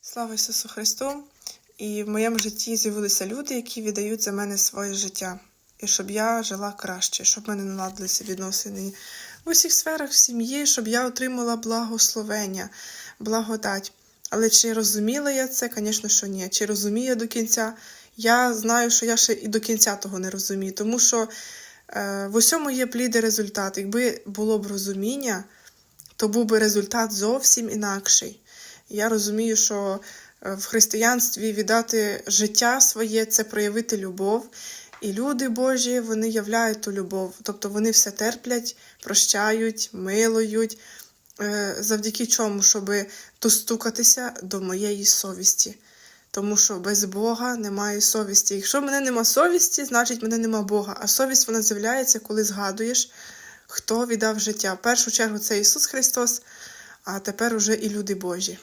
Слава Ісусу Христу! І в моєму житті з'явилися люди, які віддають за мене своє життя. І щоб я жила краще, щоб в мене наладилися відносини в усіх сферах в сім'ї, щоб я отримала благословення, благодать. Але чи розуміла я це? Звісно, що ні. Чи розумію я до кінця? Я знаю, що я ще і до кінця того не розумію, тому що е, в усьому є плід результат. Якби було б розуміння, то був би результат зовсім інакший. Я розумію, що е, в християнстві віддати життя своє це проявити любов. І люди Божі вони являють ту любов, тобто вони все терплять, прощають, милують, е, завдяки чому, щоб достукатися до моєї совісті. Тому що без Бога немає совісті. Якщо мене нема совісті, значить мене нема Бога. А совість вона з'являється, коли згадуєш, хто віддав життя. В першу чергу це Ісус Христос, а тепер уже і люди Божі.